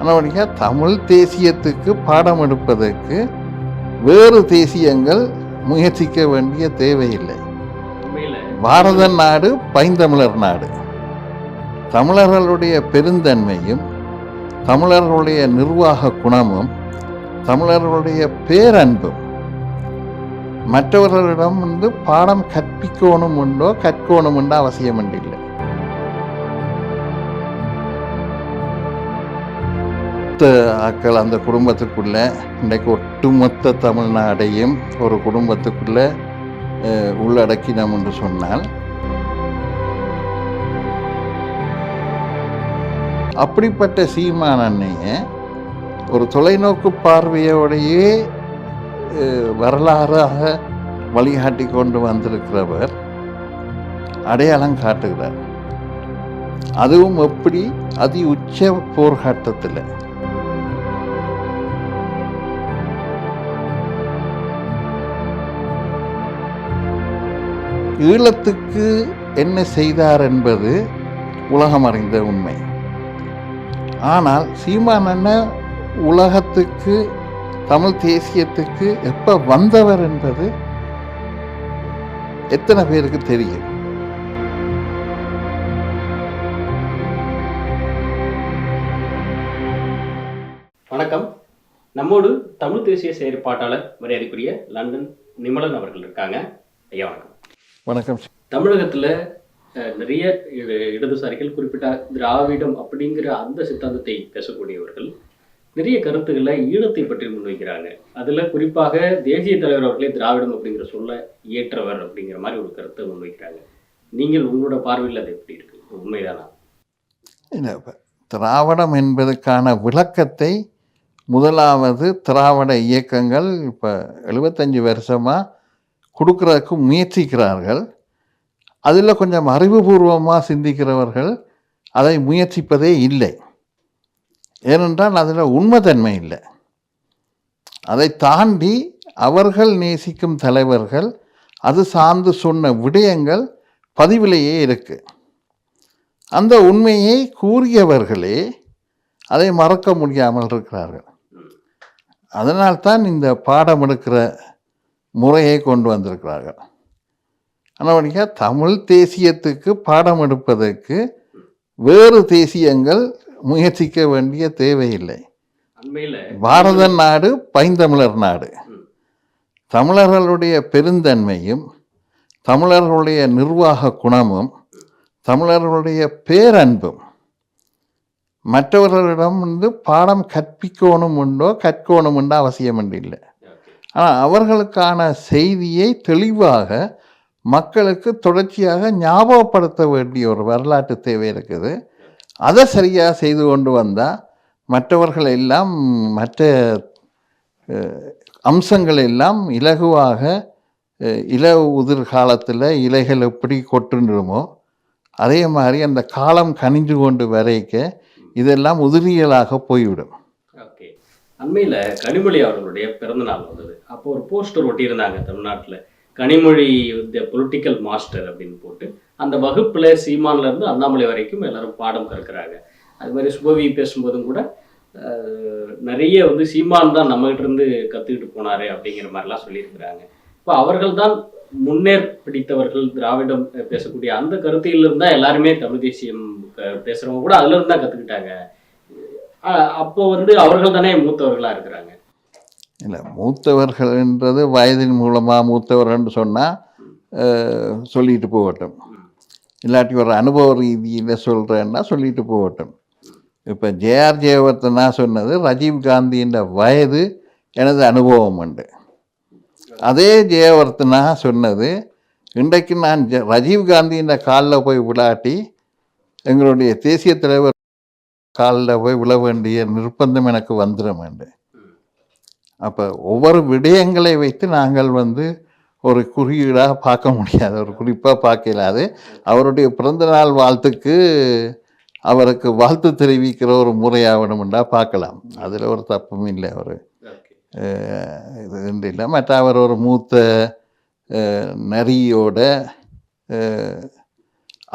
ஆனால் தமிழ் தேசியத்துக்கு பாடம் எடுப்பதற்கு வேறு தேசியங்கள் முயற்சிக்க வேண்டிய தேவையில்லை. பாரத நாடு பைந்தமிழர் நாடு. தமிழர்களுடைய பெருந்தன்மையும் தமிழர்களுடைய நிர்வாக குணமும் தமிழர்களுடைய பேரன்பும் மற்றவர்களிடம் வந்து பாடம் கற்பிக்கணும் உண்டோ கற்கணும் உண்டோ அவசியம் இல்லை மொத்த ஆக்கள் அந்த குடும்பத்துக்குள்ளே இன்றைக்கு ஒட்டுமொத்த தமிழ்நாடையும் ஒரு குடும்பத்துக்குள்ளே உள்ளடக்கினோம் என்று சொன்னால் அப்படிப்பட்ட சீமான் ஒரு தொலைநோக்கு பார்வையோடையே வரலாறாக வழிகாட்டி கொண்டு வந்திருக்கிறவர் அடையாளம் காட்டுகிறார். அதுவும் எப்படி? அதி உச்ச போர்க்காட்டத்தில். ஈழத்துக்கு என்ன செய்தார் என்பது உலகம் அறிந்த உண்மை. ஆனால் சீமானண்ண உலகத்துக்கு தமிழ் தேசியத்துக்கு எப்போ வந்தவர் என்பது எத்தனை பேருக்கு தெரியும்? வணக்கம். நம்மோடு தமிழ் தேசிய செயற்பாட்டாளர் மரியாதைக்குரிய லண்டன் நிமலன் அவர்கள் இருக்காங்க. ஐயா வணக்கம். வணக்கம். தமிழகத்துல நிறைய இட- இடதுசாரிகள் குறிப்பிட்ட திராவிடம் அப்படிங்கிற அந்த சித்தாந்தத்தை பேசக்கூடியவர்கள் நிறைய கருத்துக்களை ஈழத்தை பற்றி முன்வைக்கிறாங்க. அதுல குறிப்பாக தேசிய தலைவர் அவர்களே திராவிடம் அப்படிங்கிற சொல்ல இயற்றவர் அப்படிங்கிற மாதிரி ஒரு கருத்தை முன்வைக்கிறாங்க. நீங்கள் உங்களோட பார்வையில் அது எப்படி இருக்கு? உண்மைதானா? இல்ல, திராவிடம் என்பதற்கான விளக்கத்தை முதலாவது திராவிட இயக்கங்கள் இப்போ எழுபத்தஞ்சு வருஷமாக கொடுக்கறதுக்கு முயற்சிக்கிறார்கள். அதில் கொஞ்சம் அறிவுபூர்வமாக சிந்திக்கிறவர்கள் அதை முயற்சிப்பதே இல்லை. ஏனென்றால் அதில் உண்மைத்தன்மை இல்லை. அதை தாண்டி அவர்கள் நேசிக்கும் தலைவர்கள் அது சார்ந்து சொன்ன விடயங்கள் பதிவிலேயே இருக்கு. அந்த உண்மையை கூறியவர்களே அதை மறக்க முடியாமல் இருக்கிறார்கள். அதனால்தான் இந்த பாடம் எடுக்கிற முறையை கொண்டு வந்திருக்கிறார்கள். ஆனால் தமிழ் தேசியத்துக்கு பாடம் எடுப்பதற்கு வேறு தேசியங்கள் முயற்சிக்க வேண்டிய தேவையில்லை. பாரத நாடு பைந்தமிழர் நாடு. தமிழர்களுடைய பெருந்தன்மையும் தமிழர்களுடைய நிர்வாக குணமும் தமிழர்களுடைய பேரன்பும் மற்றவர்களிடம் வந்து பாடம் கற்பிக்கணும் உண்டோ கற்கணும் உண்டோ அவசியம் இல்லை ஆனால் அவர்களுக்கான செய்தியை தெளிவாக மக்களுக்கு தொடர்ச்சியாக ஞாபகப்படுத்த வேண்டிய ஒரு வரலாற்று தேவை இருக்குது. அதை சரியாக செய்து கொண்டு வந்தால் மற்றவர்கள் எல்லாம் மற்ற அம்சங்கள் எல்லாம் இலகுவாக இல உதிர் காலத்தில் இலைகள் எப்படி கொட்டுண்டுமோ அதே மாதிரி அந்த காலம் கனிஞ்சு கொண்டு வரைக்க இதெல்லாம் உதிரியலாக போய்விடும். அண்மையில் கனிமொழி அவர்களுடைய பிறந்த நாள் வந்தது. அப்போ ஒரு போஸ்டர் ஒட்டியிருந்தாங்க தமிழ்நாட்டில். கனிமொழி த பொலிட்டிக்கல் மாஸ்டர் அப்படின்னு போட்டு அந்த வகுப்பில் சீமான்லேருந்து அண்ணாமலை வரைக்கும் எல்லாரும் பாடம் கற்கிறாங்க. அது மாதிரி சுபவி பேசும்போதும் கூட நிறைய வந்து சீமான் தான் நம்மகிட்ட இருந்து கற்றுக்கிட்டு போனாரு அப்படிங்கிற மாதிரிலாம் சொல்லியிருக்கிறாங்க. இப்போ அவர்கள் தான் முன்னேற் பிடித்தவர்கள் திராவிடம் பேசக்கூடிய அந்த கருத்தியில தான் எல்லாருமே தமிழ் தேசியம் பேசுகிறவங்க கூட அதுலேருந்து தான் கற்றுக்கிட்டாங்க அப்போ வந்து அவர்கள் தானே மூத்தவர்களா இருக்கிறாங்க? இல்லை மூத்தவர்கள்ன்றது வயதின் மூலமாக மூத்தவர்கள்னு சொன்னால் சொல்லிட்டு போகட்டும். இல்லாட்டி ஒரு அனுபவ ரீதியில் சொல்கிறேன்னா சொல்லிட்டு போகட்டும். இப்போ ஜேஆர் ஜெயவர்த்தனா சொன்னது ரஜீவ் காந்தியின் வயது எனது அனுபவம் உண்டு. அதே ஜெயவர்த்தனா சொன்னது இன்றைக்கு நான் ஜ- ராஜீவ் காந்தியின் காலில் போய் விளாட்டி எங்களுடைய தேசிய தலைவர் காலில் போய் விழ வேண்டிய நிர்பந்தம் எனக்கு வந்துடும் என்று அப்போ ஒவ்வொரு விடயங்களை வைத்து நாங்கள் வந்து ஒரு குறியீடாக பார்க்க முடியாது ஒரு குறிப்பாக பார்க்க இயலாது. அவருடைய பிறந்தநாள் வாழ்த்துக்கு அவருக்கு வாழ்த்து தெரிவிக்கிற ஒரு முறையாகணும்டா பார்க்கலாம். அதில் ஒரு தப்பும் இல்லை ஒரு இது என்று இல்லை. மற்ற அவர் ஒரு மூத்த நரியோட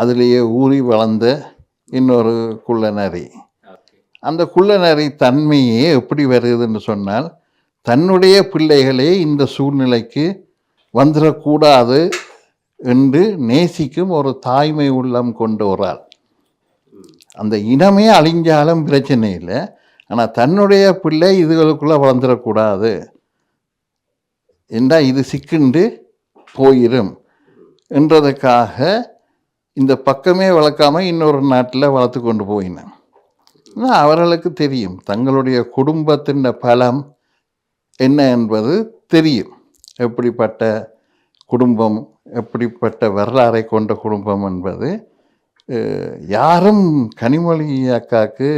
அதிலேயே ஊறி வளர்ந்த இன்னொரு குள்ள நரி. அந்த குள்ளநரி தன்மையே எப்படி வருதுன்னு சொன்னால் தன்னுடைய பிள்ளைகளே இந்த சூழ்நிலைக்கு வந்துடக்கூடாது என்று நேசிக்கும் ஒரு தாய்மை உள்ளம் கொண்ட ஒரு ஆள். அந்த இனமே அழிஞ்சாலும் பிரச்சனை இல்லை. ஆனால் தன்னுடைய பிள்ளை இதுகளுக்குள்ளே வளர்ந்துடக்கூடாது என்றால் இது சிக்குண்டு போயிடும் என்றதுக்காக இந்த பக்கமே வளர்க்காம இன்னொரு நாட்டில் வளர்த்து கொண்டு போயினேன் அவர்களுக்கு தெரியும். தங்களுடைய குடும்பத்தின் பலம் என்ன என்பது தெரியும். எப்படிப்பட்ட குடும்பம் எப்படிப்பட்ட வரலாறை கொண்ட குடும்பம் என்பது யாரும் கனிமொழி அக்காவுக்கு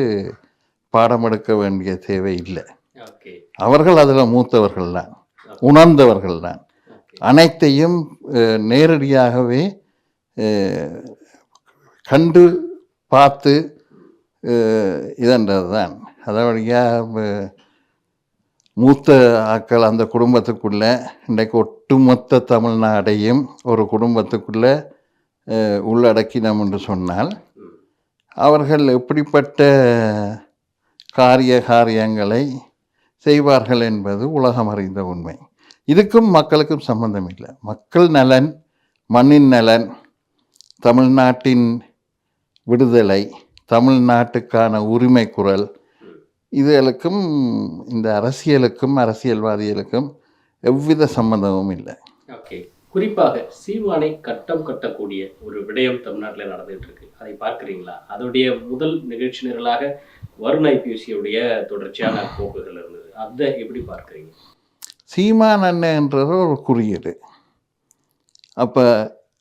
பாடம் எடுக்க வேண்டிய தேவை இல்லை. அவர்கள் அதில் மூத்தவர்கள் தான். உணர்ந்தவர்கள் தான். அனைத்தையும் நேரடியாகவே கண்டு பார்த்து இதன்றது தான் அதோடைய மூத்த ஆக்கள் அந்த குடும்பத்துக்குள்ளே இன்றைக்கு ஒட்டுமொத்த தமிழ்நாடையும் ஒரு குடும்பத்துக்குள்ளே உள்ளடக்கினோம் என்று சொன்னால் அவர்கள் எப்படிப்பட்ட காரிய காரியங்களை செய்வார்கள் என்பது உலகம் அறிந்த உண்மை. இதுக்கும் மக்களுக்கும் சம்பந்தம் இல்லை. மக்கள் நலன் மண்ணின் நலன் தமிழ்நாட்டின் விடுதலை தமிழ்நாட்டுக்கான உரிமை குரல். இதுகளுக்கும் இந்த அரசியலுக்கும் அரசியல்வாதிகளுக்கும் எவ்வித சம்பந்தமும் இல்லை. ஓகே. குறிப்பாக சீமானை கட்டம் கட்டக்கூடிய ஒரு விடயம் தமிழ்நாட்டில் நடந்துட்டு இருக்கு அதை பார்க்குறீங்களா? அதோடைய முதல் நிகழ்ச்சி நிரலாக வருண் ஐபிஎஸ்சியுடைய தொடர்ச்சியான போக்குகள் இருந்தது. அதை எப்படி பார்க்குறீங்க? சீமான் அண்ணன்றது ஒரு குறியீடு. அப்போ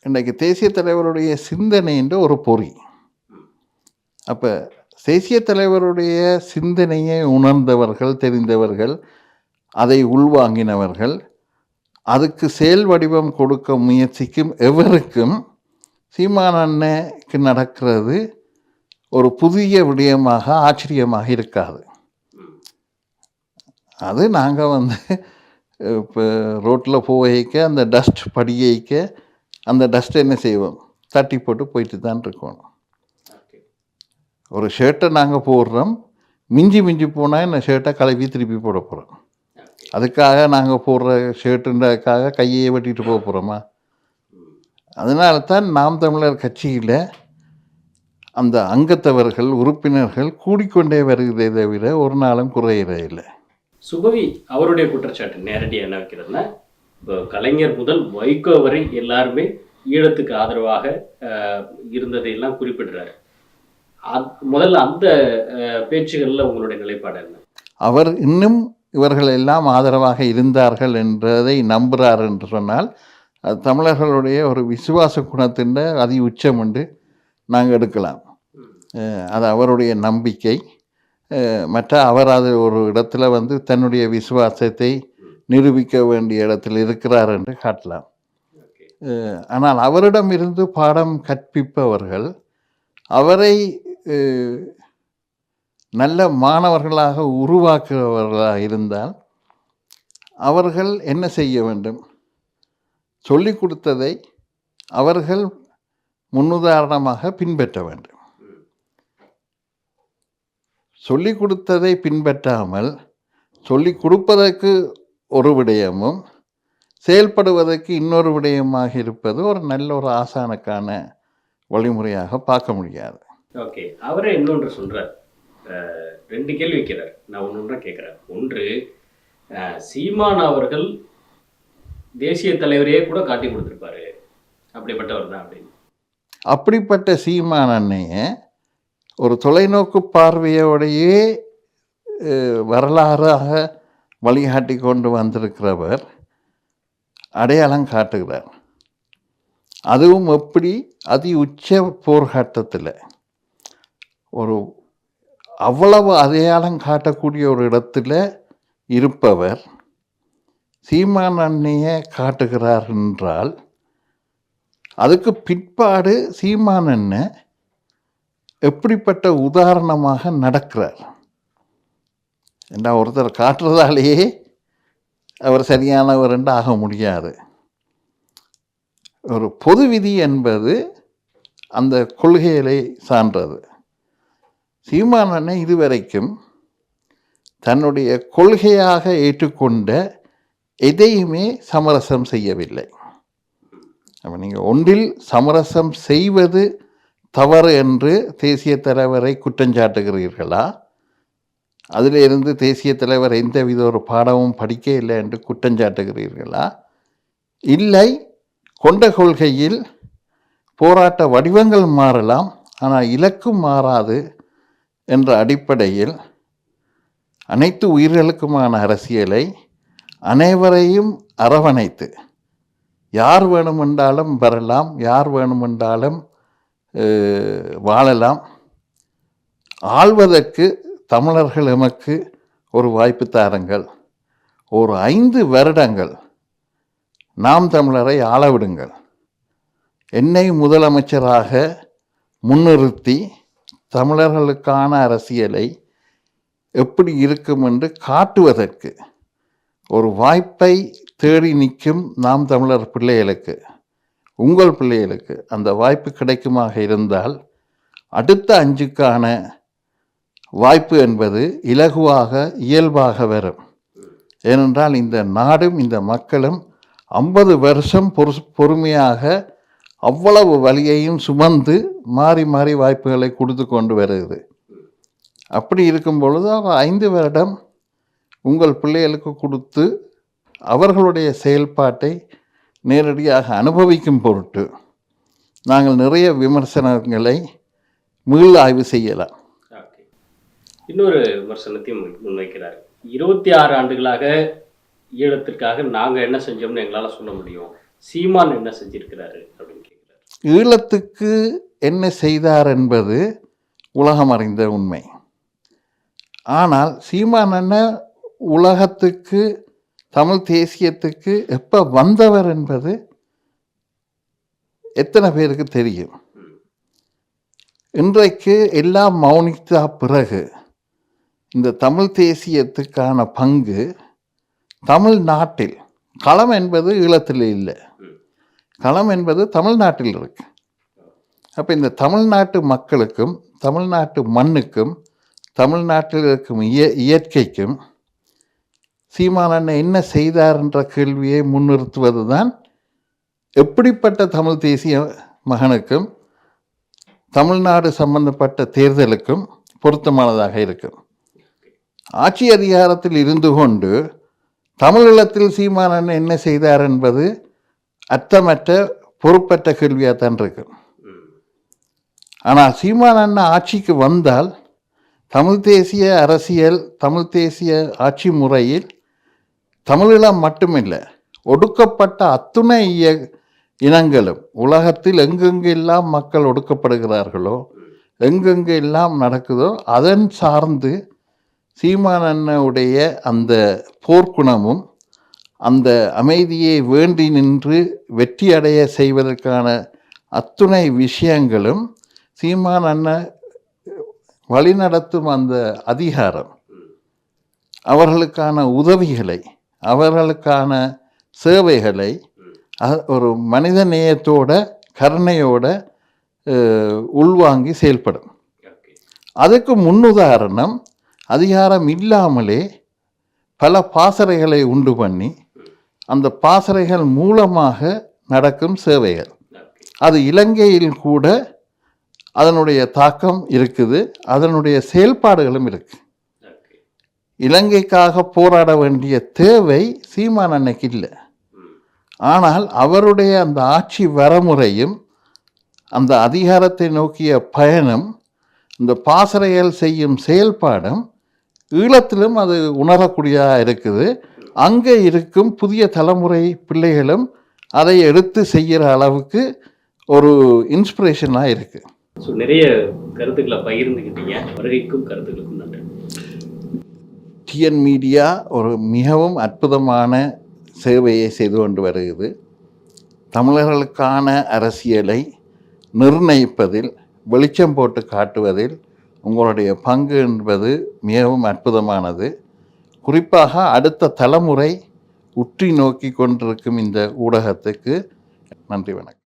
இன்றைக்கு தேசிய தலைவருடைய சிந்தனை என்ற ஒரு பொறி. அப்போ தேசிய தலைவருடைய சிந்தனையை உணர்ந்தவர்கள் தெரிந்தவர்கள் அதை உள்வாங்கினவர்கள் அதுக்கு செயல் வடிவம் கொடுக்க முயற்சிக்கும் எவருக்கும் சீமான் அண்ணனுக்கு நடக்கிறது ஒரு புதிய விடயமாக ஆச்சரியமாக இருக்காது. அது நாங்கள் வந்து இப்போ ரோட்டில் போகைக்க அந்த டஸ்ட் படியைக்க அந்த டஸ்ட் என்ன செய்வோம்? தட்டி போட்டு போயிட்டு தான் இருக்கணும். ஒரு ஷர்ட்டை நாங்கள் போடுறோம். மிஞ்சி மிஞ்சி போனால் இந்த ஷர்ட்டை கழுவி திருப்பி போட போகிறோம் அதுக்காக நாங்கள் போடுற ஷர்ட்டுன்றதுக்காக கையை வெட்டிட்டு போக போகிறோமா அதனால தான் நாம் தமிழர் கட்சியில் அந்த அங்கத்தவர்கள் உறுப்பினர்கள் கூடிக்கொண்டே வருகிறதே தவிர ஒரு நாளும் குறையிறே இல்லை. சுபவி அவருடைய குற்றச்சாட்டு நேரடியாக என்ன வைக்கிறதுனா இப்போ கலைஞர் முதல் வைகோ வரை எல்லாருமே ஈழத்துக்கு ஆதரவாக இருந்ததையெல்லாம் குறிப்பிடுறாரு. முதல்ல அந்த பேச்சுகள்ல உங்களுடைய நிலைப்பாடு என்ன? அவர் இன்னும் இவர்கள் எல்லாம் ஆதரவாக இருந்தார்கள் என்றதை நம்புகிறார் என்று சொன்னால் அது தமிழர்களுடைய ஒரு விசுவாச குணத்தின் அதி உச்சம் என்று நாங்கள் எடுக்கலாம். அது அவருடைய நம்பிக்கை. மற்ற அவர் அது ஒரு இடத்துல வந்து தன்னுடைய விசுவாசத்தை நிரூபிக்க வேண்டிய இடத்தில் இருக்கிறார் என்று காட்டலாம். ஆனால் அவரிடம் இருந்து பாடம் கற்பிப்பவர்கள் அவரை நல்ல மாணவர்களாக உருவாக்குபவர்களாக இருந்தால் அவர்கள் என்ன செய்ய வேண்டும்? சொல்லிக் கொடுத்ததை அவர்கள் முன்னுதாரணமாக பின்பற்ற வேண்டும். சொல்லிக் கொடுத்ததை பின்பற்றாமல் சொல்லிக் கொடுப்பதற்கு ஒரு விடயமும் செயல்படுவதற்கு இன்னொரு விடயமாக இருப்பது ஒரு நல்ல ஒரு ஆசானுக்கான வழிமுறையாக பார்க்க முடியாது. ஓகே அவரே இன்னொன்று சொல்கிறார் ரெண்டு கேள்வி வைக்கிறார் நான் ஒன்று ஒன்றா கேட்குறேன். ஒன்று சீமான் அவர்கள் தேசிய தலைவரையே கூட காட்டி கொடுத்துருப்பாரு. அப்படிப்பட்டவர் தான் அப்படின்னு. அப்படிப்பட்ட சீமான் அன்னைய ஒரு தொலைநோக்கு பார்வையோடையே வரலாறாக வழிகாட்டி கொண்டு வந்திருக்கிறவர் அடையாளம் காட்டுகிறார். அதுவும் எப்படி? அதி உச்ச போர்க்காட்டத்தில். ஒரு அவ்வளவு அடையாளம் காட்டக்கூடிய ஒரு இடத்துல இருப்பவர் சீமான் அன்னையை காட்டுகிறார் என்றால் அதுக்கு பிற்பாடு சீமான் அண்ணன் எப்படிப்பட்ட உதாரணமாக நடக்கிறார்? என்ன ஒருத்தர் காட்டுறதாலேயே அவர் சரியானவர் என்று ஆக முடியாது. ஒரு பொது விதி என்பது அந்த கொள்கைகளை சான்றது சீமானனை இதுவரைக்கும் தன்னுடைய கொள்கையாக ஏற்றுக்கொண்ட எதையுமே சமரசம் செய்யவில்லை. அப்போ நீங்கள் ஒன்றில் சமரசம் செய்வது தவறு என்று தேசிய தலைவரை குற்றஞ்சாட்டுகிறீர்களா அதிலிருந்து தேசிய தலைவர் எந்தவித ஒரு பாடமும் படிக்க இல்லை என்று குற்றஞ்சாட்டுகிறீர்களா இல்லை கொண்ட கொள்கையில் போராட்ட வடிவங்கள் மாறலாம் ஆனால் இலக்கு மாறாது என்ற அடிப்படையில் அனைத்து உயிர்களுக்குமான அரசியலை அனைவரையும் அரவணைத்து யார் வேணுமென்றாலும் வரலாம் யார் வேணுமென்றாலும் வாழலாம். ஆள்வதற்கு தமிழர்கள் எமக்கு ஒரு வாய்ப்பு தாருங்கள். ஒரு ஐந்து வருடங்கள் நாம் தமிழரை ஆளவிடுங்கள் என்னை முதலமைச்சராக முன்னிறுத்தி தமிழர்களுக்கான அரசியலை எப்படி இருக்கும் என்று காட்டுவதற்கு ஒரு வாய்ப்பை தேடி நிற்கும் நாம் தமிழர் பிள்ளைகளுக்கு உங்கள் பிள்ளைகளுக்கு அந்த வாய்ப்பு கிடைக்குமாக இருந்தால் அடுத்த அஞ்சுக்கான வாய்ப்பு என்பது இலகுவாக இயல்பாக வரும். ஏனென்றால் இந்த நாடும் இந்த மக்களும் ஐம்பது வருஷம் பொறு பொறுமையாக அவ்வளவு வலியையும் சுமந்து மாறி மாறி வாய்ப்புகளை கொடுத்து கொண்டு வருகிறது. அப்படி இருக்கும் பொழுது அவர் ஐந்து வருடம் உங்கள் பிள்ளைகளுக்கு கொடுத்து அவர்களுடைய செயல்பாட்டை நேரடியாக அனுபவிக்கும் பொருட்டு நாங்கள் நிறைய விமர்சனங்களை மீள் ஆய்வு செய்யலாம். ஓகே. இன்னொரு விமர்சனத்தையும் முன்வைக்கிறார். இருபத்தி ஆறு ஆண்டுகளாக ஈழத்திற்காக நாங்கள் என்ன செஞ்சோம்னு எங்களால் சொல்ல முடியும். சீமான் என்ன செஞ்சிருக்கிறாரு அப்படின்னு. ஈழத்துக்கு என்ன செய்தார் என்பது உலகம் அறிந்த உண்மை. ஆனால் சீமானண்ண உலகத்துக்கு தமிழ் தேசியத்துக்கு எப்போ வந்தவர் என்பது எத்தனை பேருக்கு தெரியும். இன்றைக்கு எல்லாம் மௌனித்தா பிறகு இந்த தமிழ் தேசியத்துக்கான பங்கு தமிழ்நாட்டில் களம் என்பது ஈழத்தில் இல்லை. களம் என்பது தமிழ்நாட்டில் இருக்கு. அப்போ இந்த தமிழ்நாட்டு மக்களுக்கும் தமிழ்நாட்டு மண்ணுக்கும் தமிழ்நாட்டில் இருக்கும் இய இயற்கைக்கும் சீமானண்ண என்ன செய்தார் என்ற கேள்வியை முன்னிறுத்துவது தான் எப்படிப்பட்ட தமிழ் தேசிய மகனுக்கும் தமிழ்நாடு சம்பந்தப்பட்ட தேர்தலுக்கும் பொருத்தமானதாக இருக்கும். ஆட்சி அதிகாரத்தில் இருந்து கொண்டு தமிழீழத்தில் சீமானன் என்ன செய்தார் என்பது அர்த்தமற்ற பொறுப்பற்ற கேள்வியாக தான் இருக்கும் ஆனால் சீமான் அண்ணா ஆட்சிக்கு வந்தால் தமிழ் தேசிய அரசியல் தமிழ் தேசிய ஆட்சி முறையில் தமிழீழம் மட்டுமில்லை ஒடுக்கப்பட்ட அத்துணை இய- இனங்களும் உலகத்தில் எங்கெங்கெல்லாம் மக்கள் ஒடுக்கப்படுகிறார்களோ எங்கெங்கு எல்லாம் நடக்குதோ அதன் சார்ந்து சீமானண்ணனுடைய அந்த போர்க்குணமும் அந்த அமைதியை வேண்டி நின்று வெற்றி அடைய செய்வதற்கான அத்துணை விஷயங்களும் சீமான் அண்ணன் வழிநடத்தும் அந்த அதிகாரம். அவர்களுக்கான உதவிகளை அவர்களுக்கான சேவைகளை ஒரு மனித நேயத்தோட கருணையோட உள்வாங்கி செயல்படும். அதுக்கு முன்னுதாரணம் அதிகாரம் இல்லாமலே பல பாசறைகளை உண்டு பண்ணி அந்த பாசறைகள் மூலமாக நடக்கும் சேவைகள். அது இலங்கையில் கூட அதனுடைய தாக்கம் இருக்குது அதனுடைய செயல்பாடுகளும் இருக்குது இலங்கைக்காக போராட வேண்டிய தேவை சீமான் அன்னைக்கு இல்லை. ஆனால் அவருடைய அந்த ஆட்சி வரமுறையும் அந்த அதிகாரத்தை நோக்கிய பயணம் இந்த பாசறைகள் செய்யும் செயல்பாடும் ஈழத்திலும் அது உணரக்கூடியதாக இருக்குது. அங்கே இருக்கும் புதிய தலைமுறை பிள்ளைகளும் அதை எடுத்து செய்கிற அளவுக்கு ஒரு இன்ஸ்பிரேஷனாக இருக்குது ஸோ நிறைய கருத்துக்களை பகிர்ந்துக்கிட்டீங்க வருகைக்கும் கருத்துக்களுக்கும் நன்றி. டிஎன் மீடியா ஒரு மிகவும் அற்புதமான சேவையை செய்து கொண்டு வருகிறது. தமிழர்களுக்கான அரசியலை நிர்ணயிப்பதில் வெளிச்சம் போட்டு காட்டுவதில் உங்களுடைய பங்கு என்பது மிகவும் அற்புதமானது. குறிப்பாக அடுத்த தலைமுறை உற்றி நோக்கி கொண்டிருக்கும் இந்த ஊடகத்துக்கு நன்றி வணக்கம்.